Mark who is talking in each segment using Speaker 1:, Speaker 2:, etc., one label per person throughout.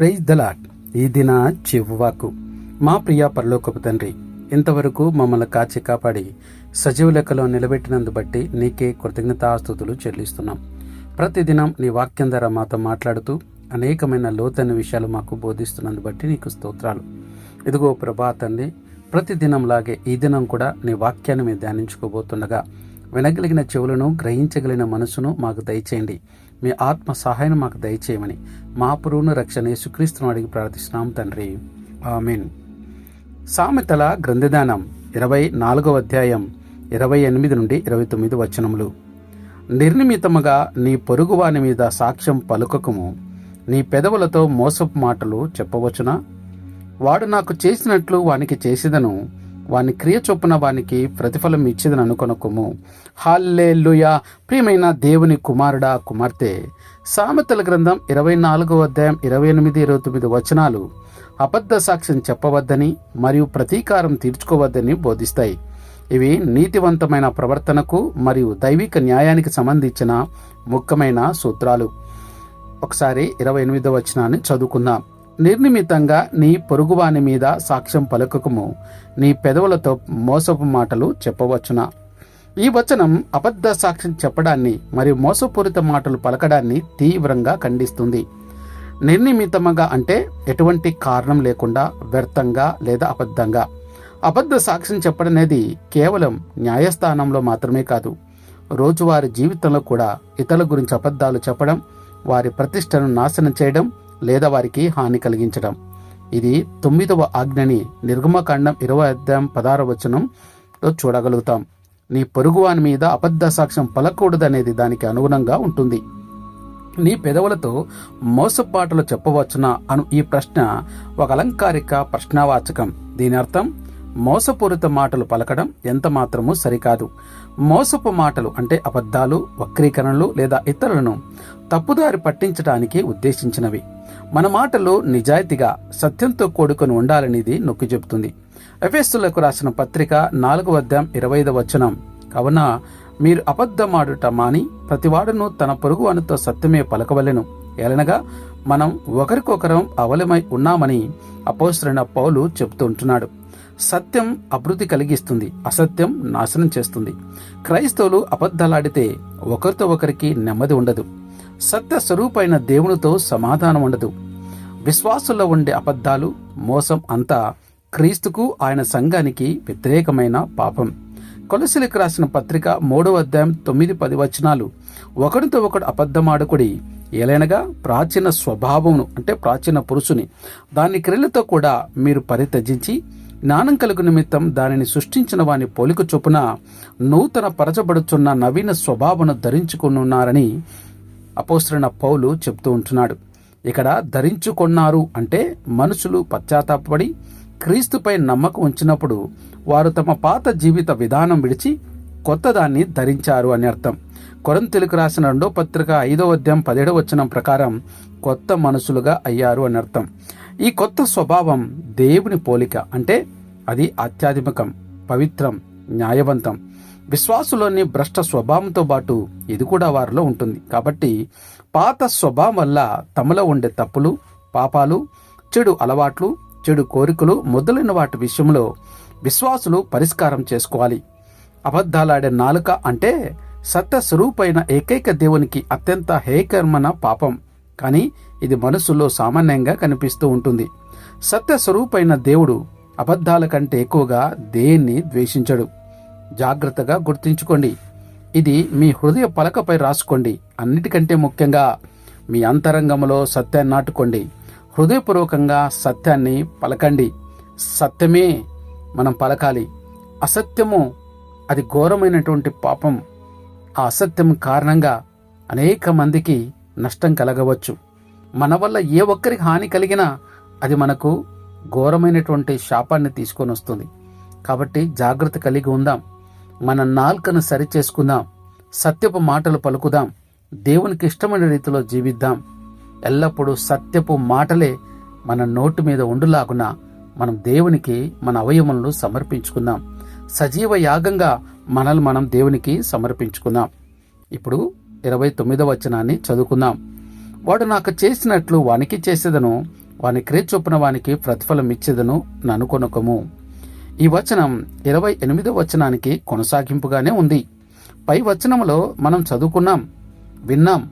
Speaker 1: Praise దలాట్ ఈ దిన చివ్వాకు మా ప్రియ పరలోకపు తండ్రి ఇంతవరకు మమ్మల్ని కాచి కాపాడి సజీవ లెక్కలో నిలబెట్టినందు బట్టి నీకే కృతజ్ఞతాస్తుతులు చెల్లిస్తున్నాం. ప్రతిదినం నీ వాక్యం ద్వారా మాతో మాట్లాడుతూ అనేకమైన లోతైన విషయాలు మాకు బోధిస్తున్నందు బట్టి నీకు స్తోత్రాలు. ఇదిగో ప్రభా తండ్రి ప్రతిదినంలాగే ఈ దినం కూడా నీ వాక్యాన్ని మేము ధ్యానించుకోబోతుండగా వినగలిగిన చెవులను గ్రహించగలిగిన మనసును మాకు దయచేయండి. మీ ఆత్మ సహాయం మాకు దయచేయమని మా పురువును రక్షణ యేసుక్రీస్తును అడిగి ప్రార్థిస్తున్నాం తండ్రి. ఆమెన్. సామెతల గ్రంథదానం ఇరవై నాలుగవ అధ్యాయం ఇరవై ఎనిమిది నుండి ఇరవై తొమ్మిది వచనములు. నిర్నిమితముగా నీ పొరుగువాని మీద సాక్ష్యం పలుకకము. నీ పెదవులతో మోసపు మాటలు చెప్పవచ్చునా? వాడు నాకు చేసినట్లు వానికి చేసేదను. వాని క్రియ చొప్పున వానికి ప్రతిఫలం ఇచ్చేదని అనుకొనకుము. హాల్లెల్లుయా ప్రియమైన దేవుని కుమారుడా కుమార్తె! సామెతల గ్రంథం ఇరవై నాలుగో అధ్యాయం ఇరవై ఎనిమిది ఇరవై తొమ్మిది వచనాలు అబద్ధ సాక్ష్యం చెప్పవద్దని మరియు ప్రతీకారం తీర్చుకోవద్దని బోధిస్తాయి. ఇవి నీతివంతమైన ప్రవర్తనకు మరియు దైవిక న్యాయానికి సంబంధించిన ముఖ్యమైన సూత్రాలు. ఒకసారి ఇరవై ఎనిమిదో వచనాన్ని చదువుకుందాం. నిర్నిమితంగా నీ పొరుగువాని మీద సాక్ష్యం పలుకకము. నీ పెదవులతో మోసపు మాటలు చెప్పవచ్చునా? ఈ వచనం అబద్ధ సాక్ష్యం చెప్పడాన్ని మరియు మోసపూరిత మాటలు పలకడాన్ని తీవ్రంగా ఖండిస్తుంది. నిర్నిమితముగా అంటే ఎటువంటి కారణం లేకుండా వ్యర్థంగా లేదా అబద్ధంగా. అబద్ధ సాక్ష్యం చెప్పడం అనేది కేవలం న్యాయస్థానంలో మాత్రమే కాదు. రోజువారి జీవితంలో కూడా ఇతరుల గురించి అబద్ధాలు చెప్పడం వారి ప్రతిష్టను నాశనం చేయడం లేదా వారికి హాని కలిగించడం. ఇది తొమ్మిదవ ఆజ్ఞని నిర్గమకాండం ఇరవై అధ్యాయం పదార వచనంలో చూడగలుగుతాం. నీ పొరుగువాని మీద అబద్ధ సాక్ష్యం పలకూడదనేది దానికి అనుగుణంగా ఉంటుంది. నీ పెదవులతో మోసపాటలు చెప్పవచ్చునా అను ఈ ప్రశ్న ఒక అలంకారిక ప్రశ్నావాచకం. దీని అర్థం మోసపూరిత మాటలు పలకడం ఎంత మాత్రమూ సరికాదు. మోసపు మాటలు అంటే అబద్ధాలు వక్రీకరణలు లేదా ఇతరులను తప్పుదారి పట్టించడానికి ఉద్దేశించినవి. మన మాటలు నిజాయితీగా సత్యంతో కూడుకొని ఉండాలనేది నొక్కి చెబుతుంది. ఎఫెస్సులకు రాసిన పత్రిక నాలుగవ అధ్యాయం ఇరవై ఐదు వచనం. కావున మీరు అబద్ధమాడుట మాని ప్రతివాడును తన పొరుగు అనుతో సత్యమే పలకవలెను. ఏలనగా మనం ఒకరికొకరం అవలమై ఉన్నామని అపోసరైన పౌలు చెబుతుంటున్నాడు సత్యం అభివృద్ధి కలిగిస్తుంది అసత్యం నాశనం చేస్తుంది. క్రైస్తవులు అబద్ధాలాడితే ఒకరితో ఒకరికి నెమ్మది ఉండదు. సత్య స్వరూపైన దేవునితో సమాధానం ఉండదు. విశ్వాసుల్లో ఉండే అబద్ధాలు మోసం అంతా క్రీస్తుకు ఆయన సంఘానికి వ్యతిరేకమైన పాపం. కొలసిలకు రాసిన పత్రిక మూడవ అధ్యాయం తొమ్మిది పది వచనాలు ఒకరితో ఒకడు అబద్ధమాడుకుడి ఏలైనగా ప్రాచీన స్వభావమును అంటే ప్రాచీన పురుషుని దాని క్రియలతో కూడా మీరు పరిత్యజించి జ్ఞానం కలుగు నిమిత్తం దానిని సృష్టించిన వాని పోలిక చొప్పున నూతన పరచబడుచున్న నవీన స్వభావను ధరించుకున్నారని అపోసరణ పౌలు చెప్తూ ఉంటున్నాడు. ఇక్కడ ధరించుకున్నారు అంటే మనుషులు పశ్చాత్తాపడి క్రీస్తుపై నమ్మకం ఉంచినప్పుడు వారు తమ పాత జీవిత విధానం విడిచి కొత్తదాన్ని ధరించారు అని అర్థం. కొరంతెలుకు రాసిన రెండో పత్రిక ఐదో అధ్యాయం పదిహేడవ వచనం ప్రకారం కొత్త మనుషులుగా అయ్యారు అని అర్థం. ఈ కొత్త స్వభావం దేవుని పోలిక అంటే అది ఆధ్యాత్మికం పవిత్రం న్యాయవంతం. విశ్వాసులోని భ్రష్ట స్వభావంతో పాటు ఇది కూడా వారిలో ఉంటుంది. కాబట్టి పాత స్వభావం వల్ల తమలో ఉండే తప్పులు పాపాలు చెడు అలవాట్లు చెడు కోరికలు మొదలైన వాటి విషయంలో విశ్వాసులు పరిష్కారం చేసుకోవాలి. అబద్ధాలాడే నాలుక అంటే సత్య స్వరూపైన ఏకైక దేవునికి అత్యంత హేకర్మన పాపం. కానీ ఇది మనసులో సామాన్యంగా కనిపిస్తూ ఉంటుంది. సత్య స్వరూపైన దేవుడు అబద్ధాల కంటే ఎక్కువగా దేన్ని ద్వేషించడు. జాగ్రత్తగా గుర్తించుకోండి. ఇది మీ హృదయ పలకపై రాసుకోండి. అన్నిటికంటే ముఖ్యంగా మీ అంతరంగంలో సత్యాన్ని నాటుకోండి. హృదయపూర్వకంగా సత్యాన్ని పలకండి. సత్యమే మనం పలకాలి. అసత్యము అది ఘోరమైనటువంటి పాపం. ఆ అసత్యం కారణంగా అనేక మందికి నష్టం కలగవచ్చు. మన వల్ల ఏ ఒక్కరికి హాని కలిగినా అది మనకు ఘోరమైనటువంటి శాపాన్ని తీసుకొని వస్తుంది. కాబట్టి జాగ్రత్త కలిగి ఉందాం. మన నాల్కను సరిచేసుకుందాం సత్యపు మాటలు పలుకుదాం. దేవునికి ఇష్టమైన రీతిలో జీవిద్దాం. ఎల్లప్పుడూ సత్యపు మాటలే మన నోటి మీద ఉండులాగున మనం దేవునికి మన అవయవములను సమర్పించుకుందాం. సజీవ యాగంగా మనల్ని మనం దేవునికి సమర్పించుకుందాం. ఇప్పుడు ఇరవై తొమ్మిదవ వచనాన్ని చదువుకుందాం. వాడు నాకు చేసినట్లు వానికి చేసేదను వాని క్రియ చొప్పున వానికి ప్రతిఫలం ఇచ్చేదను ననుకొనకము. ఈ వచనం ఇరవై ఎనిమిదో వచనానికి కొనసాగింపుగానే ఉంది. పై వచనంలో మనం చదువుకున్నాం విన్నాం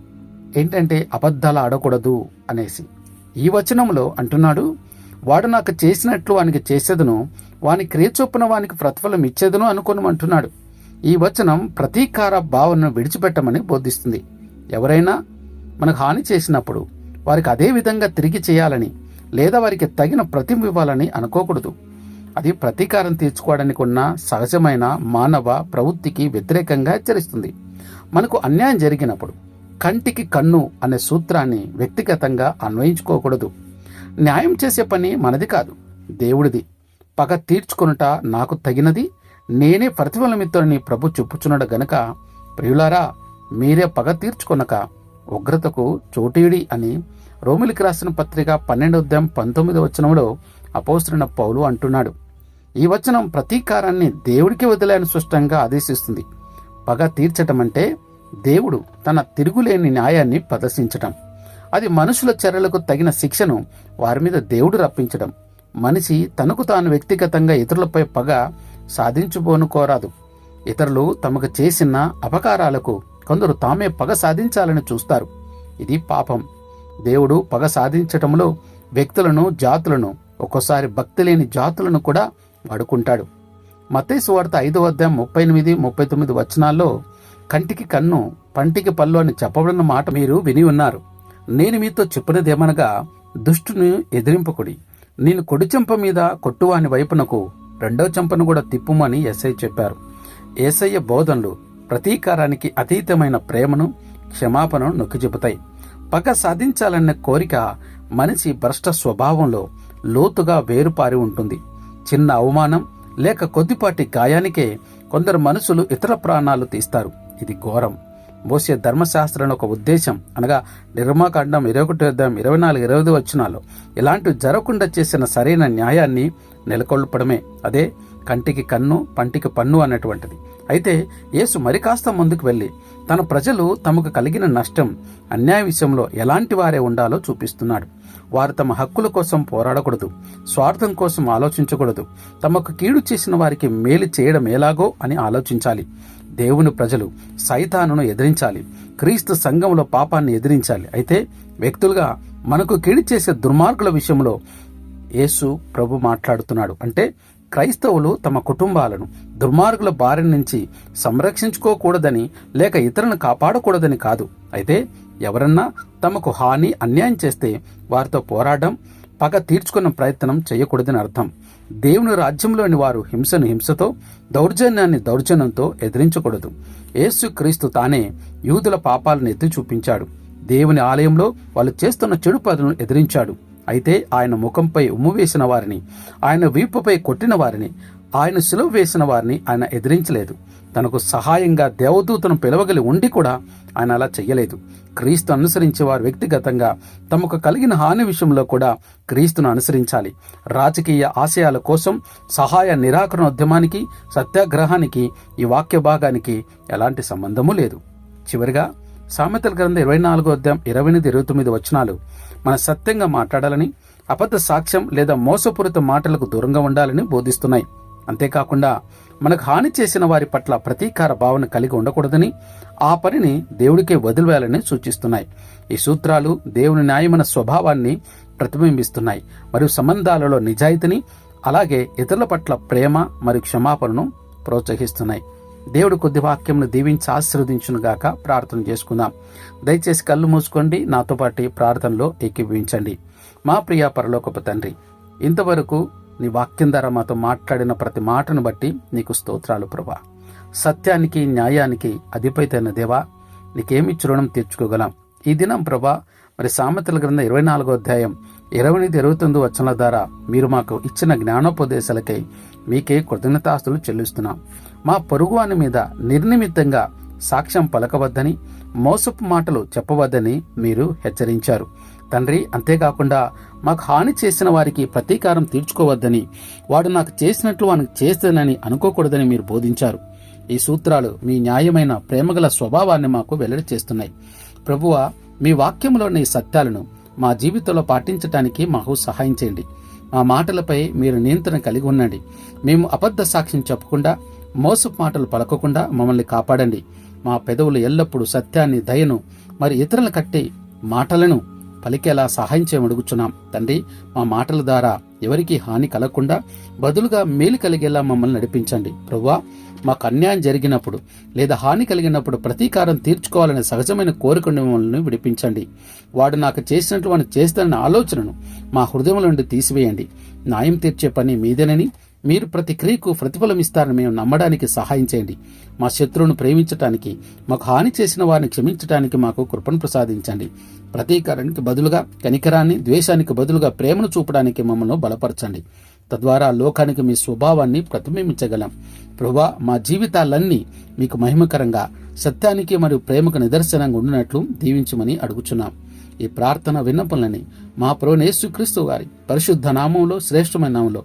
Speaker 1: ఏంటంటే అబద్ధాలు ఆడకూడదు అనేసి. ఈ వచనంలో అంటున్నాడు వాడు నాకు చేసినట్లు వానికి చేసేదను వాని క్రియ చొప్పున వానికి ప్రతిఫలం ఇచ్చేదను అనుకోనమంటున్నాడు. ఈ వచనం ప్రతీకార భావనను విడిచిపెట్టమని బోధిస్తుంది. ఎవరైనా మనకు హాని చేసినప్పుడు వారికి అదే విధంగా తిరిగి చేయాలని లేదా వారికి తగిన ప్రతిమ ఇవ్వాలని అనుకోకూడదు. అది ప్రతీకారం తీర్చుకోవడానికి ఉన్న సహజమైన మానవ ప్రవృత్తికి వ్యతిరేకంగా హెచ్చరిస్తుంది. మనకు అన్యాయం జరిగినప్పుడు కంటికి కన్ను అనే సూత్రాన్ని వ్యక్తిగతంగా అన్వయించుకోకూడదు. న్యాయం చేసే పని మనది కాదు. దేవుడిది. పగ తీర్చుకొనుట నాకు తగినది నేనే ప్రతిఫలమిత్తుడని ప్రభు చెప్పుచున్నాడు గనక ప్రియులారా మీరే పగ తీర్చుకొనక ఉగ్రతకు చోటీడి అని రోమిలికి రాసిన పత్రిక పన్నెండు ఉద్యమం పంతొమ్మిది వచనంలో అపోస్తున్న పౌలు అంటున్నాడు. ఈ వచనం ప్రతీకారాన్ని దేవుడికి వదిలేని స్పష్టంగా ఆదేశిస్తుంది. పగ తీర్చటం అంటే దేవుడు తన తిరుగులేని న్యాయాన్ని ప్రదర్శించటం. అది మనుషుల చర్యలకు తగిన శిక్షను వారి మీద దేవుడు రప్పించడం మనిషి తనకు తాను వ్యక్తిగతంగా ఇతరులపై పగ సాధించుకోనుకోరాదు ఇతరులు తమకు చేసిన అపకారాలకు కొందరు తామే పగ సాధించాలని చూస్తారు. ఇది పాపం. దేవుడు పగ సాధించటంలో వ్యక్తులను జాతులను ఒక్కోసారి భక్తి లేని జాతులను కూడా వాడుకుంటాడు. మతేసు వార్త ఐదో అధ్యాయం ముప్పై ఎనిమిది ముప్పై తొమ్మిది వచనాల్లో కంటికి కన్ను పంటికి పళ్ళు అని చెప్పబడిన మాట మీరు విని ఉన్నారు. నేను మీతో చెప్పినదేమనగా దుష్టుని ఎదిరింపకుడి. నేను కొడిచెంప మీద కొట్టువాని వైపునకు రెండో చెంపను కూడా తిప్పుమని ఎస్ఐ చెప్పారు. ఏసయ్య బోధనలు ప్రతీకారానికి అతీతమైన ప్రేమను క్షమాపణను నొక్కి చెబుతాయి పగ సాధించాలన్న కోరిక మనిషి భ్రష్ట స్వభావంలో లోతుగా వేరుపారి ఉంటుంది. చిన్న అవమానం లేక కొద్దిపాటి గాయానికే కొందరు మనుషులు ఇతర ప్రాణాలు తీస్తారు. ఇది ఘోరం. బోసే ధర్మశాస్త్రం ఒక ఉద్దేశం. అనగా నిర్మాకాండం ఇరవై ఒకటి అర్థం ఇరవై నాలుగు ఇరవై వచ్చినాలు ఇలాంటివి జరగకుండా చేసిన సరైన న్యాయాన్ని నెలకొల్పడమే. అదే కంటికి కన్ను పంటికి పన్ను అన్నటువంటిది. అయితే యేసు మరి కాస్త ముందుకు వెళ్ళి తన ప్రజలు తమకు కలిగిన నష్టం అన్యాయ విషయంలో ఎలాంటి వారే ఉండాలో చూపిస్తున్నాడు. వారు తమ హక్కుల కోసం పోరాడకూడదు స్వార్థం కోసం ఆలోచించకూడదు తమకు కీడు చేసిన వారికి మేలు చేయడం ఎలాగో అని ఆలోచించాలి. దేవుని ప్రజలు సైతానును ఎదిరించాలి క్రీస్తు సంఘంలో పాపాన్ని ఎదిరించాలి. అయితే వ్యక్తులుగా మనకు కీడు చేసే దుర్మార్గుల విషయంలో యేసు ప్రభు మాట్లాడుతున్నాడు. అంటే క్రైస్తవులు తమ కుటుంబాలను దుర్మార్గుల బారి నుంచి సంరక్షించుకోకూడదని లేక ఇతరులను కాపాడకూడదని కాదు. అయితే ఎవరన్నా తమకు హాని అన్యాయం చేస్తే వారితో పోరాడడం పగ తీర్చుకున్న ప్రయత్నం చేయకూడదని అర్థం. దేవుని రాజ్యంలోని వారు హింసను హింసతో దౌర్జన్యాన్ని దౌర్జన్యంతో ఎదిరించకూడదు. యేసు క్రీస్తు తానే యూదుల పాపాలను ఎత్తి చూపించాడు. దేవుని ఆలయంలో వాళ్ళు చేస్తున్న చెడు పదులను ఎదిరించాడు. అయితే ఆయన ముఖంపై ఉమ్ము వేసిన వారిని ఆయన వీపుపై కొట్టిన వారిని ఆయన సిలువ వేసిన వారిని ఆయన ఎదిరించలేదు. తనకు సహాయంగా దేవదూతను పిలవగలి ఉండి కూడా ఆయన అలా చెయ్యలేదు. క్రీస్తు అనుసరించే వారు వ్యక్తిగతంగా తమకు కలిగిన హాని విషయంలో కూడా క్రీస్తును అనుసరించాలి. రాజకీయ ఆశయాల కోసం సహాయ నిరాకరణ ఉద్యమానికి సత్యాగ్రహానికి ఈ వాక్య భాగానికి ఎలాంటి సంబంధము లేదు. చివరిగా సామెతల గ్రంథం ఇరవై నాలుగో అధ్యాయం ఇరవై ఎనిమిది ఇరవై తొమ్మిది వచనాలు. మన సత్యంగా మాట్లాడాలని అబద్ధ సాక్ష్యం లేదా మోసపూరిత మాటలకు దూరంగా ఉండాలని బోధిస్తున్నాయి. అంతేకాకుండా మనకు హాని చేసిన వారి పట్ల ప్రతీకార భావన కలిగి ఉండకూడదని ఆ పనిని దేవుడికే వదిలివేయాలని సూచిస్తున్నాయి. ఈ సూత్రాలు దేవుని న్యాయమైన స్వభావాన్ని ప్రతిబింబిస్తున్నాయి. మరియు సంబంధాలలో నిజాయితీని అలాగే ఇతరుల పట్ల ప్రేమ మరియు క్షమాపణను ప్రోత్సహిస్తున్నాయి. దేవుడు కొద్ది వాక్యంను దీవించి ఆశీర్వదించునుగాక ప్రార్థన చేసుకుందాం. దయచేసి కళ్ళు మూసుకోండి నాతో పాటు ప్రార్థనలో ఏకీభవించండి. మా ప్రియ పరలోకపు తండ్రి ఇంతవరకు నీ వాక్యం ద్వారా మాతో మాట్లాడిన ప్రతి మాటను బట్టి నీకు స్తోత్రాలు ప్రభా. సత్యానికి న్యాయానికి అధిపైతైన దేవా నీకేమి చురణం తీర్చుకోగలం. ఈ దినం ప్రభా మరి సామెతల గ్రంథం ఇరవై నాలుగో అధ్యాయం ఇరవై ఎనిమిది ఇరవై తొమ్మిది వచనాల ద్వారా మీరు మాకు ఇచ్చిన జ్ఞానోపదేశాలకై మీకే కృతజ్ఞతాస్తులు చెల్లిస్తున్నాం. మా పొరుగువాని మీద నిర్నిమిత్తంగా సాక్ష్యం పలకవద్దని మోసపు మాటలు చెప్పవద్దని మీరు హెచ్చరించారు. తండ్రి అంతేకాకుండా మాకు హాని చేసిన వారికి ప్రతీకారం తీర్చుకోవద్దని వాడు నాకు చేసినట్లు వానికి చేస్తానని అనుకోకూడదని మీరు బోధించారు. ఈ సూత్రాలు మీ న్యాయమైన ప్రేమగల స్వభావాన్ని మాకు వెల్లడి చేస్తున్నాయి. ప్రభువ మీ వాక్యంలోని సత్యాలను మా జీవితంలో పాటించటానికి మాకు సహాయం చేయండి. మా మాటలపై మీరు నియంత్రణ కలిగి ఉండండి. మేము అబద్ధ సాక్ష్యం చెప్పకుండా మోసపు మాటలు పలకకుండా మమ్మల్ని కాపాడండి. మా పెదవులు ఎల్లప్పుడూ సత్యాన్ని దయను మరి ఇతరుల కట్టి మాటలను పలికేలా సహాయం చేయమడుగుచున్నాం. తండ్రి మా మాటల ద్వారా ఎవరికి హాని కలగకుండా బదులుగా మేలు కలిగేలా మమ్మల్ని నడిపించండి. ప్రవ్వా మాకు అన్యాయం జరిగినప్పుడు లేదా హాని కలిగినప్పుడు ప్రతీకారం తీర్చుకోవాలనే సహజమైన కోరికను మమ్మల్ని విడిపించండి. వాడు నాకు చేసినటువంటి చేస్తానన్న ఆలోచనను మా హృదయం నుండి తీసివేయండి. న్యాయం తీర్చే పని మీదేనని మీరు ప్రతి క్రియకు ప్రతిఫలం ఇస్తారని మేము నమ్మడానికి సహాయం చేయండి. మా శత్రువును ప్రేమించటానికి మాకు హాని చేసిన వారిని క్షమించటానికి మాకు కృపను ప్రసాదించండి. ప్రతీకారానికి బదులుగా కనికరాన్ని ద్వేషానికి బదులుగా ప్రేమను చూపడానికి మమ్మల్ని బలపరచండి. తద్వారా లోకానికి మీ స్వభావాన్ని ప్రతిబింబించగలం. ప్రభా మా జీవితాలన్నీ మీకు మహిమకరంగా సత్యానికి మరియు ప్రేమకు నిదర్శనంగా ఉండినట్లు దీవించమని అడుగుచున్నాం. ఈ ప్రార్థన విన్నపములని మా ప్రోనేసుక్రీస్తు గారి పరిశుద్ధ నామంలో శ్రేష్టమైన నామంలో